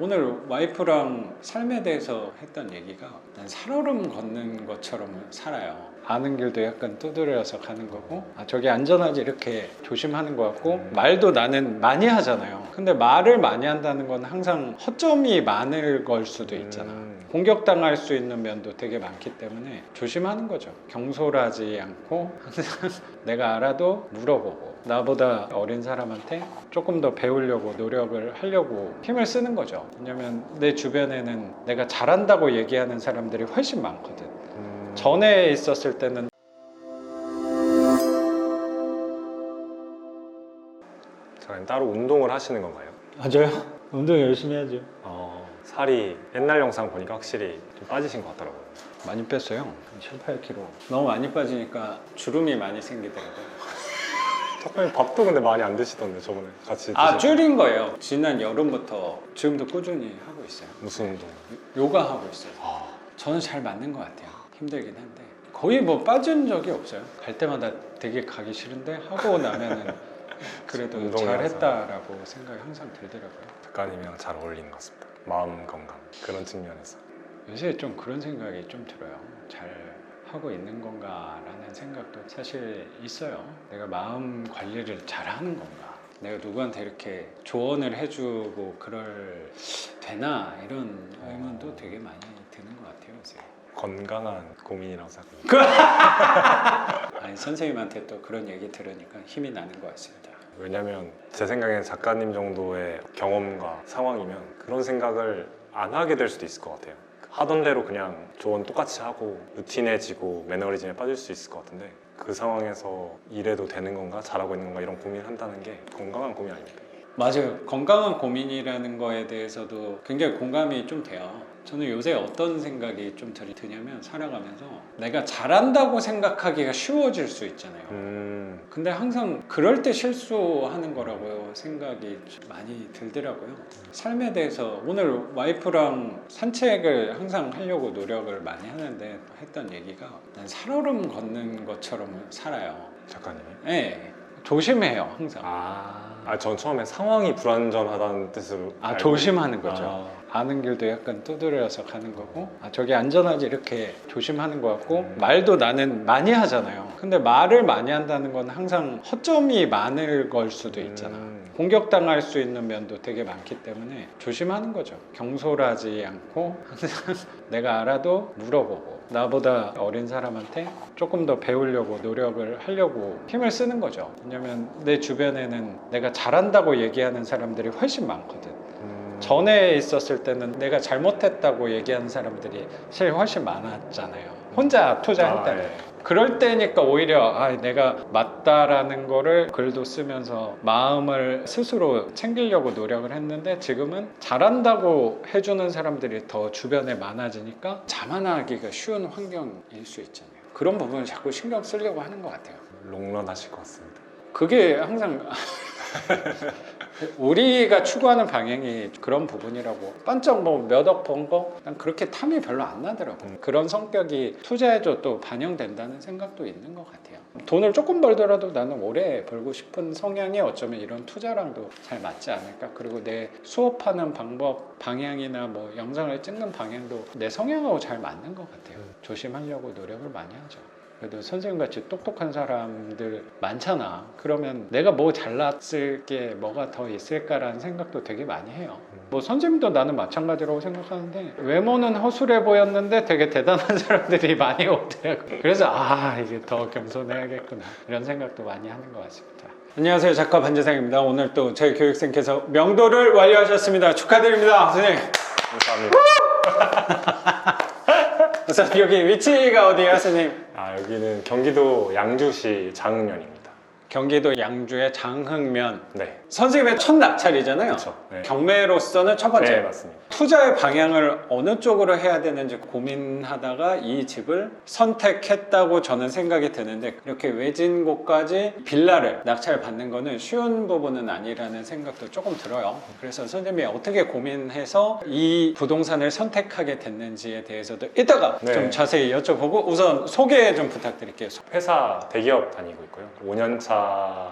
오늘 와이프랑 삶에 대해서 했던 얘기가 난 살얼음 걷는 것처럼 살아요. 아는 길도 약간 두드려서 가는 거고 아 저게 안전하지 이렇게 조심하는 것 같고 음. 말도 나는 많이 하잖아요. 근데 말을 많이 한다는 건 항상 허점이 많을 걸 수도 있잖아. 음. 공격당할 수 있는 면도 되게 많기 때문에 조심하는 거죠. 경솔하지 않고 항상 내가 알아도 물어보고 나보다 어린 사람한테 조금 더 배우려고 노력을 하려고 힘을 쓰는 거죠. 왜냐면 내 주변에는 내가 잘한다고 얘기하는 사람들이 훨씬 많거든. 음. 전에 있었을 때는 잠깐 따로 운동을 하시는 건가요? 맞아요. 운동 열심히 하죠. 어, 살이 옛날 영상 보니까 확실히 좀 빠지신 것 같더라고요. 많이 뺐어요. 7, 8kg. 너무 많이 빠지니까 주름이 많이 생기더라고요. 작가님 밥도 근데 많이 안 드시던데 저번에 같이 아 때. 줄인 거예요. 지난 여름부터 지금도 꾸준히 하고 있어요. 무슨 운동? 요가 하고 있어요. 아, 저는 잘 맞는 것 같아요. 힘들긴 한데 거의 뭐 빠진 적이 없어요. 갈 때마다 되게 가기 싫은데 하고 나면은 그래도 운동이 잘했다라고 생각이 항상 들더라고요. 작가님이랑 잘 어울리는 것 같습니다. 마음 건강 그런 측면에서. 요새 좀 그런 생각이 좀 들어요. 잘 하고 있는 건가라는 생각도 사실 있어요. 내가 마음 관리를 잘 하는 건가? 내가 누구한테 이렇게 조언을 해주고 그럴 되나 이런 의문도 되게 많이 드는 것 같아요 요새. 건강한 고민이라고 생각합니다. 아니 선생님한테 또 그런 얘기 들으니까 힘이 나는 것 같습니다. 왜냐면 제 생각에는 작가님 정도의 경험과 상황이면 그런 생각을 안 하게 될 수도 있을 것 같아요. 하던 대로 그냥 조언 똑같이 하고 루틴해지고 매너리즘에 빠질 수 있을 것 같은데 그 상황에서 이래도 되는 건가 잘하고 있는 건가 이런 고민을 한다는 게 건강한 고민 아닙니까? 맞아요. 건강한 고민이라는 거에 대해서도 굉장히 공감이 좀 돼요. 저는 요새 어떤 생각이 좀 들- 드냐면 살아가면서 내가 잘한다고 생각하기가 쉬워질 수 있잖아요. 음, 근데 항상 그럴 때 실수하는 거라고요 생각이 좀 많이 들더라고요 삶에 대해서 오늘 와이프랑 산책을 항상 하려고 노력을 많이 하는데 했던 얘기가 난 살얼음 걷는 것처럼 살아요 작가님이. 네 조심해요 항상 아, 아, 전 처음에 상황이 불안전하다는 뜻으로. 아 알고 조심하는 거죠 아. 아는 길도 약간 두드려서 가는 거고 아 저게 안전하지 이렇게 조심하는 것 같고 음. 말도 나는 많이 하잖아요 근데 말을 많이 한다는 건 항상 허점이 많을 걸 수도 있잖아 음. 공격당할 수 있는 면도 되게 많기 때문에 조심하는 거죠 경솔하지 않고 항상 내가 알아도 물어보고 나보다 어린 사람한테 조금 더 배우려고 노력을 하려고 힘을 쓰는 거죠 왜냐면 내 주변에는 내가 잘한다고 얘기하는 사람들이 훨씬 많거든 음. 전에 있었을 때는 내가 잘못했다고 얘기하는 사람들이 사실 훨씬 많았잖아요. 혼자 투자할 아, 때는. 예. 그럴 때니까 오히려 아, 내가 맞다라는 거를 글도 쓰면서 마음을 스스로 챙기려고 노력을 했는데 지금은 잘한다고 해주는 사람들이 더 주변에 많아지니까 자만하기가 쉬운 환경일 수 있잖아요. 그런 부분을 자꾸 신경 쓰려고 하는 것 같아요. 롱런 하실 것 같습니다. 그게 항상 우리가 추구하는 방향이 그런 부분이라고 반짝 뭐 몇 억 번 거? 난 그렇게 탐이 별로 안 나더라고 음. 그런 성격이 투자에도 또 반영된다는 생각도 있는 것 같아요 돈을 조금 벌더라도 나는 오래 벌고 싶은 성향이 어쩌면 이런 투자랑도 잘 맞지 않을까 그리고 내 수업하는 방법 방향이나 뭐 영상을 찍는 방향도 내 성향하고 잘 맞는 것 같아요 음. 조심하려고 노력을 많이 하죠 그래도 선생님같이 똑똑한 사람들 많잖아. 그러면 내가 뭐 잘났을 게 뭐가 더 있을까라는 생각도 되게 많이 해요. 뭐 선생님도 나는 마찬가지라고 생각하는데 외모는 허술해 보였는데 되게 대단한 사람들이 많이 오더라고. 그래서 아 이게 더 겸손해야겠구나 이런 생각도 많이 하는 것 같습니다. 안녕하세요 작가 반재상입니다. 오늘 또 저희 교육생께서 명도를 완료하셨습니다. 축하드립니다, 선생님. 감사합니다. 여기 위치가 어디야, 선생님? 아, 여기는 경기도 양주시 장흥면입니다. 경기도 양주의 장흥면 네. 선생님의 첫 낙찰이잖아요. 네. 경매로서는 첫 번째 네, 맞습니다. 투자의 방향을 어느 쪽으로 해야 되는지 고민하다가 이 집을 선택했다고 저는 생각이 드는데 이렇게 외진 곳까지 빌라를 낙찰 받는 거는 쉬운 부분은 아니라는 생각도 조금 들어요. 그래서 선생님이 어떻게 고민해서 이 부동산을 선택하게 됐는지에 대해서도 이따가 네. 좀 자세히 여쭤보고 우선 소개 좀 부탁드릴게요. 회사 대기업 다니고 있고요. 5년차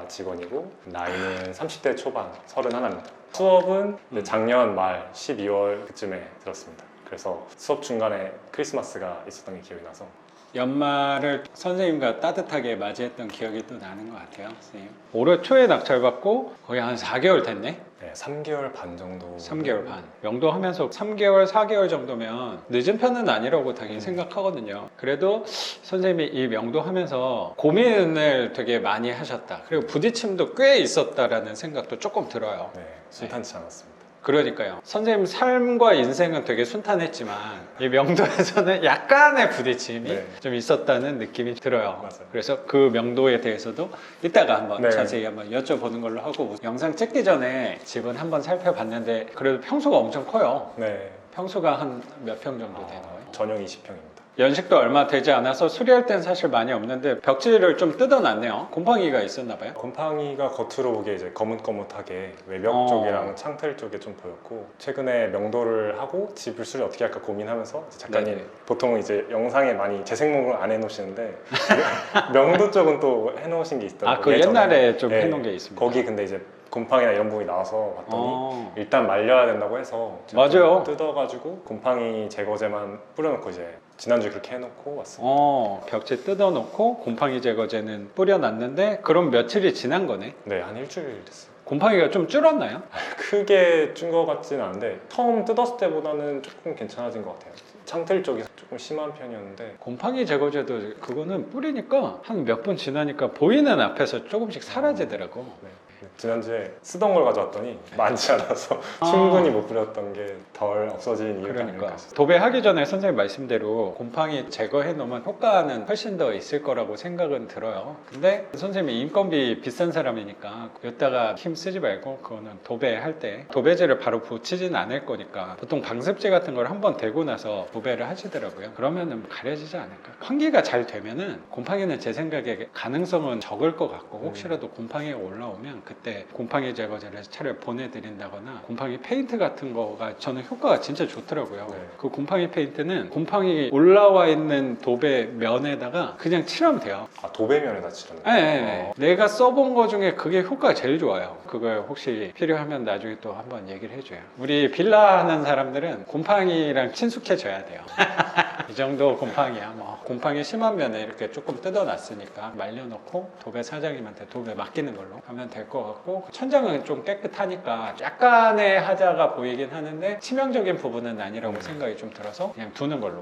직원이고 나이는 30대 초반 31입니다. 수업은 이제 작년 말 12월 그쯤에 들었습니다. 그래서 수업 중간에 크리스마스가 있었던 게 기억이 나서 연말을 선생님과 따뜻하게 맞이했던 기억이 또 나는 것 같아요, 선생님. 올해 초에 낙찰받고 거의 한 4개월 됐네? 네, 3개월 반 정도 3개월 반. 명도 하면서 3개월, 4개월 정도면 늦은 편은 아니라고 당연히 생각하거든요. 그래도 선생님이 이 명도 하면서 고민을 되게 많이 하셨다. 그리고 부딪힘도 꽤 있었다라는 생각도 조금 들어요. 네, 순탄치 않았습니다. 그러니까요. 선생님 삶과 인생은 되게 순탄했지만 이 명도에서는 약간의 부딪힘이 네. 좀 있었다는 느낌이 들어요. 맞아요. 그래서 그 명도에 대해서도 이따가 한번 네. 자세히 한번 여쭤보는 걸로 하고 영상 찍기 전에 집은 한번 살펴봤는데 그래도 평수가 엄청 커요. 네, 평수가 한 몇 평 정도 되는 거예요? 전용 20평입니다. 연식도 얼마 되지 않아서 수리할 땐 사실 많이 없는데 벽지를 좀 뜯어놨네요. 곰팡이가 있었나 봐요. 곰팡이가 겉으로 보기에 이제 거뭇거뭇하게 외벽 어. 쪽이랑 창틀 쪽에 좀 보였고 최근에 명도를 하고 집을 수리 어떻게 할까 고민하면서 이제 작가님 네네. 보통 이제 영상에 많이 재생목을 안 해놓으시는데 명도 쪽은 또 해놓으신 게 있더라고요. 아, 그. 옛날에 좀 네. 해놓은 게 있습니다. 거기 근데 이제 곰팡이나 이런 부분이 나와서 봤더니 어. 일단 말려야 된다고 해서 맞아요. 좀 뜯어가지고 곰팡이 제거제만 뿌려놓고 이제 지난주에 그렇게 해놓고 왔습니다. 어, 벽지 뜯어놓고 곰팡이 제거제는 뿌려놨는데 그럼 며칠이 지난 거네. 네, 한 일주일 됐어요. 곰팡이가 좀 줄었나요? 크게 준 것 같지는 않은데 처음 뜯었을 때보다는 조금 괜찮아진 것 같아요. 창틀 쪽이 조금 심한 편이었는데 곰팡이 제거제도 그거는 뿌리니까 한 몇 분 지나니까 보이는 앞에서 조금씩 사라지더라고. 네. 지난주에 쓰던 걸 가져왔더니 많지 않아서 아. 충분히 못 뿌렸던 게 덜 없어진 이유가 아닐까 그러니까 싶어요. 도배하기 전에 선생님 말씀대로 곰팡이 제거해 놓으면 효과는 훨씬 더 있을 거라고 생각은 들어요. 근데 선생님이 인건비 비싼 사람이니까 여기다가 힘 쓰지 말고 그거는 도배할 때 도배제를 바로 붙이진 않을 거니까 보통 방습제 같은 걸 한번 대고 나서 도배를 하시더라고요. 그러면은 가려지지 않을까. 환기가 잘 되면은 곰팡이는 제 생각에 가능성은 적을 것 같고 혹시라도 곰팡이가 올라오면 그때 곰팡이 제거제를 차를 보내드린다거나 곰팡이 페인트 같은 거가 저는 효과가 진짜 좋더라고요. 네. 그 곰팡이 페인트는 곰팡이 올라와 있는 도배 면에다가 그냥 칠하면 돼요. 아 도배 면에다 칠하는 예, 예, 예. 내가 써본 거 중에 그게 효과가 제일 좋아요. 그걸 혹시 필요하면 나중에 또 한번 얘기를 해줘요. 우리 빌라 하는 사람들은 곰팡이랑 친숙해져야 돼요. 이 정도 곰팡이야. 뭐 곰팡이 심한 면에 이렇게 조금 뜯어놨으니까 말려놓고 도배 사장님한테 도배 맡기는 걸로 하면 될 것 같고 천장은 좀 깨끗하니까 약간의 하자가 보이긴 하는데 치명적인 부분은 아니라고 생각이 좀 들어서 그냥 두는 걸로